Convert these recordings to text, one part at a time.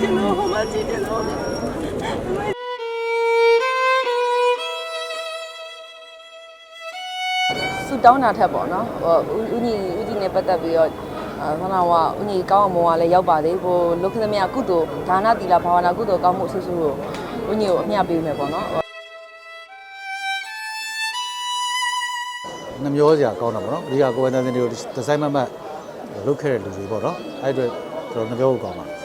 ချင်လို့ဟိုမှာကြည့်ချင်လို့ဆူတောင်းတာထက်ပေါ့နော်ဟိုဥညီဥညီနဲ့ပတ်သက်ပြီးတော့ဆန္ဒဝဥညီကောင်းအောင်မောကလည်းရောက်ပါသေးဟိုလုခသမီးကုသိုလ်ဒါနသီလဘာဝနာကုသိုလ်ကောင်းမှုအဆူဆူကိုဥညီကိုအမျှပေးမယ်ပေါ့နော်နှမျောစရာကောင်းတာပေါ့နော်အဓိကကိုယ်ဝန်တန်းစင်တွေကိုဒီဇိုင်းမမတ်လုတ်ခဲ့တဲ့လူတွေပေါ့နော်အဲ့အတွက်ကျွန်တော်နှမျောဖို့ကောင်းပါ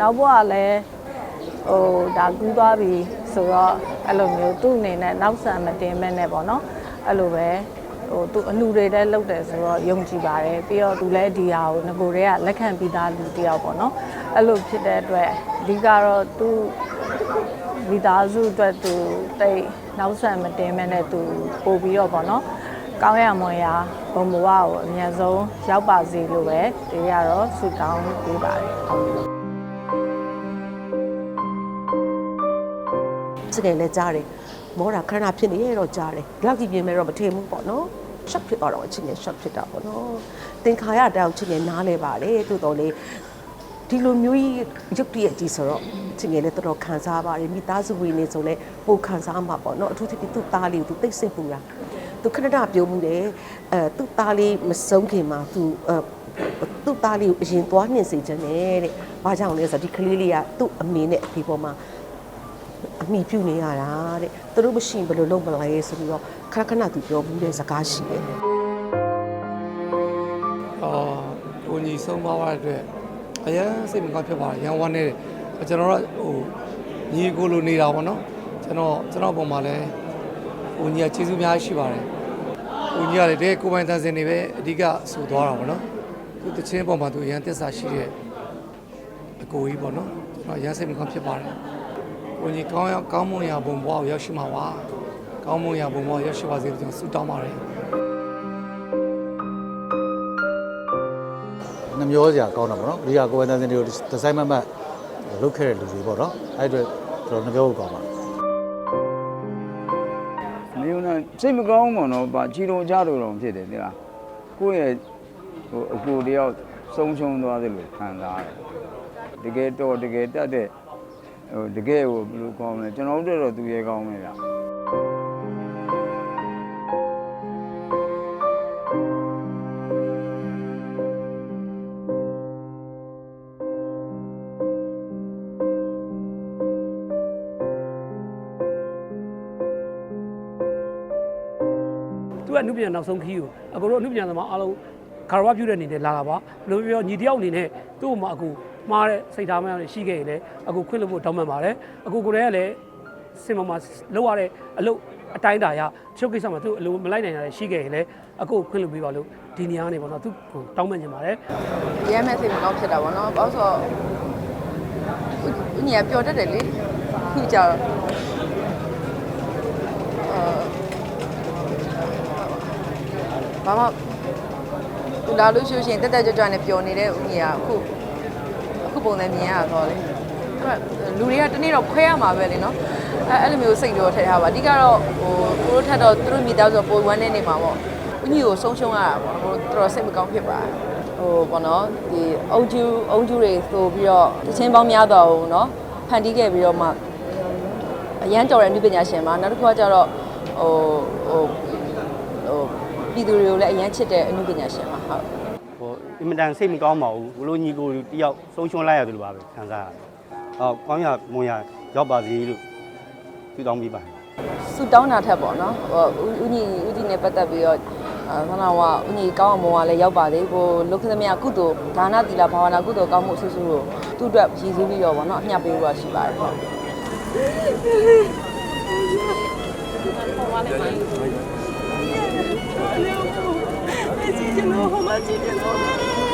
နောက်ဘဝလည်းဟိုဒါကူးသွားပြီဆိုတော့အဲ့လိုမျိုးသူ့အနေနဲ့နောက်ဆံမတင်မဲ့နဲ့ပေါ့နော်အဲ့လိုပဲဟိုသူအလှူတွေလည်းလုပ်တယ်ဆိုတော့ယုံကြည်ပါတယ်ပြီးတော့သူလည်းဒီဟာကိုငကိုတွေကလက်ခံပြီးသားလူတစ်ယောက်ပေါ့နော်အဲ့လိုဖြစ်တဲ့အတွက်အဓိကတော့သူမိသားစုအတွက်သူတိတ်နောက်ဆံမတင်မဲ့နဲ့သူပို့ပြီးတော့ပေါ့နော်ကောင်းရမွန်ရာဘုံဘဝကိုအမြတ်ဆုံးရောက်ပါစေလို့ပဲဒီရတော့ဆုတောင်းပေးပါတယ် စကယ်လည်းကြားတယ်မောတာခဏခဏဖြစ်နေရတော့ကြားတယ်ဒီလောက်ကြီးပြင်မဲ့တော့မထင်ဘူးပေါ့နော်ရှော့ဖြစ်သွားတော့အချင်းချင်းရှော့ဖြစ်တာပေါ့နော်သင်္ခါရတောင်ချင်းချင်းနားလဲပါတယ်တိုးတော်လေးဒီလိုမျိုးကြီးရုပ်တရက်ကြီးဆိုတော့ချင်းချင်းလည်းတော်တော်ခံစားပါတယ်မိသားစုဝင်နေဆိုလဲပိုခံစားမှာပေါ့နော်အထူးသဖြင့်သူ့သားလေးကိုသူသိစိတ်ပူတာသူခဏခဏပြောမှုတယ်အဲသူ့သားလေးမဆုံးခင်မှာသူအဲသူ့သားလေးကိုအရင်သွားနှင်စေခြင်းနဲ့တဲ့ဘာကြောင့်လဲဆိုတော့ဒီကလေးလေးကသူ့အမေနဲ့အဖေပေါ်မှာ အမိပြုနေရတာတဲ့သူတို့မရှိရင်ဘယ်လိုလုပ်မလဲဆိုပြီးတော့ခဏခဏသူပြောဘူးတဲ့စကားရှိတယ်အာကိုကြီးဆုံးသွားတဲ့အတွက်အရင်စိတ်မကောင်းဖြစ်ပါတယ်ရန်ဝမ်းနေတယ်ကျွန်တော်တို့ဟိုညီကိုလိုနေတာပေါ့နော်ကျွန်တော်ကျွန်တော်ပုံမှာလည်းကိုကြီးကကျေးဇူးများရှိပါတယ်ကိုကြီးကလည်းတကယ်ကိုယ်ပိုင်တန်စင်တွေပဲအဓိကဆိုသွားတာပေါ့နော်သူတချင်းပုံမှာသူအရင်တစ္ဆာရှိတဲ့အကိုကြီးပေါ့နော်ကျွန်တော်အရင်စိတ်မကောင်းဖြစ်ပါတယ် ကိုကြီးကောင်းရကောင်းမွန်ရာဘုံဘဝကိုရောက်ရှိမှာပါကောင်းမွန်ရာဘုံဘဝကိုရောက်ရှိပါစေလို့ကျွန်တော်ဆုတောင်းပါတယ်နှမျောစရာကောင်းတာပေါ့နော်အဓိကကိုယ်ဝန်ထမ်းတွေကိုဒီဇိုင်းမတ်မတ်လုပ်ခဲ့တဲ့လူတွေပေါ့နော်အဲ့အတွက်ကျွန်တော်နှမျောဖို့ကောင်းပါမယုံနဲ့စိတ်မကောင်းဘူးနော်ဗာချီတုံကြလို့တော့ဖြစ်တယ်ဒီလားကိုယ့်ရဲ့ဟိုအကိုတယောက်ဆုံးရှုံးသွားတယ်လို့ခံစားရတယ်တကယ်တော့တကယ်တတ်တဲ့ ဟိုတကယ်ဟိုဘယ်လိုကောင်းမလဲကျွန်တော်တို့တော့သူရဲကောင်းမယ်ဗျာသူကအနုပညာနောက်ဆုံးခီးကိုအကိုတို့အနုပညာသမားအားလုံး ခါရဝပြုတဲ့အနေနဲ့လာတာပါဘယ်လိုပြောညီတယောက်အနေနဲ့သူ့မှာအကိုမှားတဲ့စိတ်ထားမှန်းရှိခဲ့ရင်လည်းအကိုခွင့်လို့ဖို့တောင်းပန်ပါတယ်အကိုကိုယ်တည်းကလည်းစင်မမှာလောက်ရတဲ့အလုပ်အတိုင်းတာရချုပ်ကိစ္စမှာသူ့အလိုမလိုက်နိုင်တာလည်းရှိခဲ့ရင်လည်းအကိုခွင့်လို့ပေးပါလို့ဒီနေရာကနေပေါ့နော်သူကိုတောင်းပန်နေပါတယ်ရမ်းမဲ့စိတ်မကောင်းဖြစ်တာပေါ့နော်ဘာလို့ဆိုတော့ဦးညီကပျော်တတ်တယ်လေခုကြတော့အာဘာမှ သူလာလို့ရှိလို့ရှိရင်တက်တက်ကြွကြွနဲ့ပျော်နေတဲ့ဦးကြီးကအခုအခုပုံစံမြင်ရတော့လေလူတွေကတနေ့တော့ခွဲရမှာပဲလေနော်အဲအဲ့လိုမျိုးစိတ်တော့ထည့်ထားပါအဓိကတော့ဟိုသူတို့ထက်တော့သူတို့မိသားစုတော့ပိုဝမ်းနေနေမှာပေါ့ဦးကြီးကိုဆုံးရှုံးရတာပေါ့ဟိုတော်တော်စိတ်မကောင်းဖြစ်ပါဟိုပေါ့နော်ဒီအုံကျူအုံကျူတွေဆိုပြီးတော့တခြင်းပေါင်းများတော့ဘူးနော်ဖန်တီးခဲ့ပြီးတော့မှအရန်တော်တဲ့အမှုပညာရှင်ပါနောက်တစ်ခုကကျတော့ဟိုဟိုဟို ပြည်သူတွေကိုလည်းအရန်ချစ်တဲ့အနုပညာရှင်ပါဟုတ်ဟိုအင်မတန်စိတ်မကောင်းပါဘူးဘလို့ညီကိုတယောက်ဆုံးရှုံးလိုက်ရတယ်လို့ပါပဲခံစားရတယ်။အော်ကောင်းရမွန်ရရောက်ပါစေလို့ပြုတောင်းပေးပါတယ်ဆူတောင်းတာထက်ပေါ့နော်ဟိုဦးဦးညီဦးညီနဲ့ပတ်သက်ပြီးတော့အာခဏကဦးညီကောင်းအောင်မောကလည်းရောက်ပါသေးဟိုလုခသမယကုသိုလ်ဒါနသီလဘာဝနာကုသိုလ်ကောင်းမှုအဆူဆူကိုသူ့အတွက်ရည်စည်းပြီးတော့ပေါ့နော်အမျှပေးလို့ရှိပါတယ်ဟုတ်ကြည့် ချင်လို့ဟိုမှာကြည့်ချင်လို့